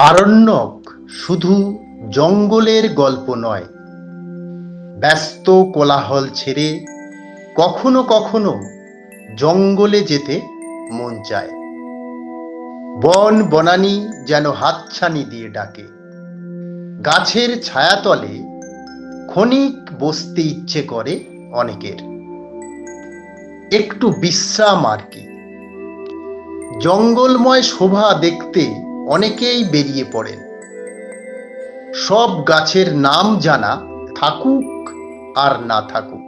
আরণ্যক শুধু জঙ্গলের গল্প নয়। ব্যস্ত কোলাহল ছেড়ে কখনো কখনো জঙ্গলে যেতে মন চায়। বন বনানী যেন হাতছানি দিয়ে ডাকে। গাছের ছায়াতলে ক্ষণিক বসতে ইচ্ছে করে অনেকের। একটু বিশ্রাম আর কি। জঙ্গলময় শোভা দেখতে অনেকেই বেরিয়ে পড়েন। সব গাছের নাম জানা থাকুক আর না থাকুক।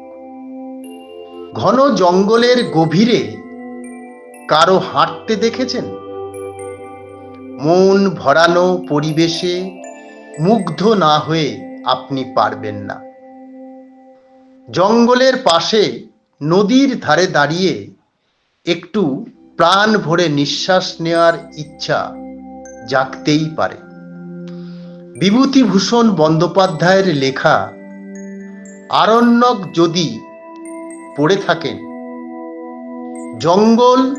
ঘন জঙ্গলের গভীরে কারও হাঁটতে দেখেছেন? মন ভরানো পরিবেশে মুগ্ধ না হয়ে আপনি পারবেন না। জঙ্গলের পাশে নদীর ধারে দাঁড়িয়ে একটু প্রাণ ভরে নিঃশ্বাস নেওয়ার ইচ্ছা জাগতেই পারে। বিভূতিভূষণ বন্দ্যোপাধ্যায়ের লেখা, আরণ্যক যদি পড়ে থাকেন, জঙ্গল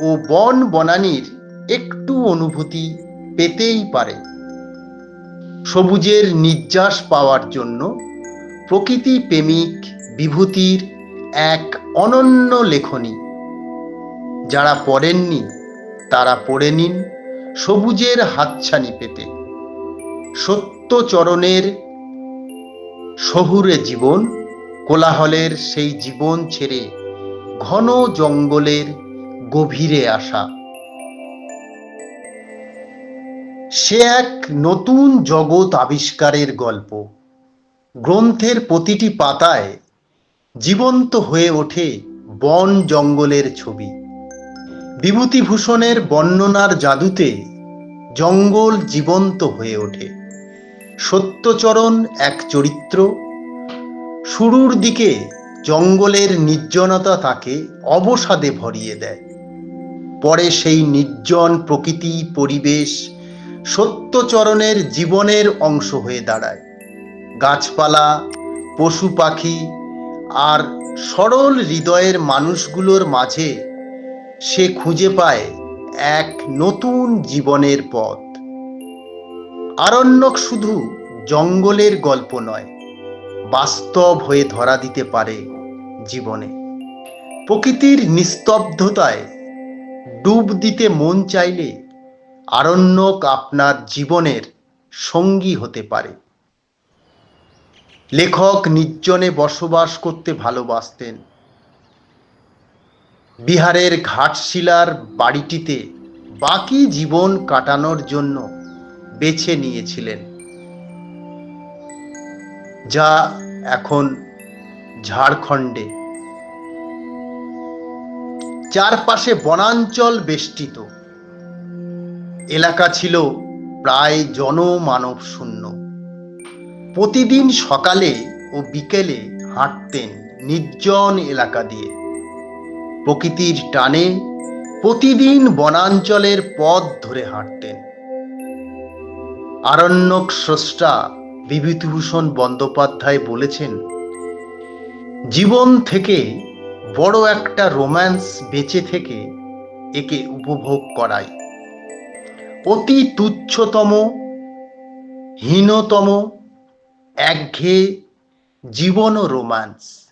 ও বন বনানীর একটু অনুভূতি পেতেই পারে। সবুজের নির্যাস পাওয়ার জন্য প্রকৃতি প্রেমিক বিভূতির এক অনন্য লেখনী। যারা পড়েননি, তারা পড়ে নিন। সবুজের হাতছানি পেতে। সত্যচরণের শহুরে জীবন, কোলাহলের সেই জীবন ছেড়ে ঘন জঙ্গলের গভীরে আসা। সে এক নতুন জগৎ আবিষ্কারের গল্প। গ্রন্থের প্রতিটি পাতায় জীবন্ত হয়ে ওঠে বন জঙ্গলের ছবি। বিভূতিভূষণের বর্ণনার জাদুতে জঙ্গল জীবন্ত হয়ে ওঠে। সত্যচরণ এক চরিত্র। শুরুর দিকে জঙ্গলের নির্জনতা তাকে অবসাদে ভরিয়ে দেয়। পরে সেই নির্জন প্রকৃতি পরিবেশ সত্যচরণের জীবনের অংশ হয়ে দাঁড়ায়। গাছপালা, পশু পাখি আর সরল হৃদয়ের মানুষগুলোর মাঝে সে খুঁজে পায় এক নতুন জীবনের পথ। আরণ্যক শুধু জঙ্গলের গল্প নয়, বাস্তব হয়ে ধরা দিতে পারে জীবনে। প্রকৃতির নিস্তব্ধতায় ডুব দিতে মন চাইলে আরণ্যক আপনার জীবনের সঙ্গী হতে পারে। লেখক নির্জনে বসবাস করতে ভালোবাসতেন বিহারের ঘাটশিলার বাড়িটিতে বাকি জীবন কাটানোর জন্য বেছে নিয়েছিলেন। যা এখন ঝাড়খণ্ডে। চারপাশে বনাঞ্চল বেষ্টিত। এলাকা ছিল প্রায় জনমানব শূন্য। প্রতিদিন সকালে ও বিকেলে হাঁটতেন নির্জন এলাকা দিয়ে। প্রকৃতির টানে প্রতিদিন বনাঞ্চলের পথ ধরে হাঁটতেন। আরণ্যক স্রষ্টা বিভূতিভূষণ বন্দ্যোপাধ্যায় বলেছেন, জীবন থেকে বড় একটা রোম্যান্স বেঁচে থেকে একে উপভোগ করাই। অতি তুচ্ছতম, হীনতম, একঘেয়ে জীবন ও রোম্যান্স।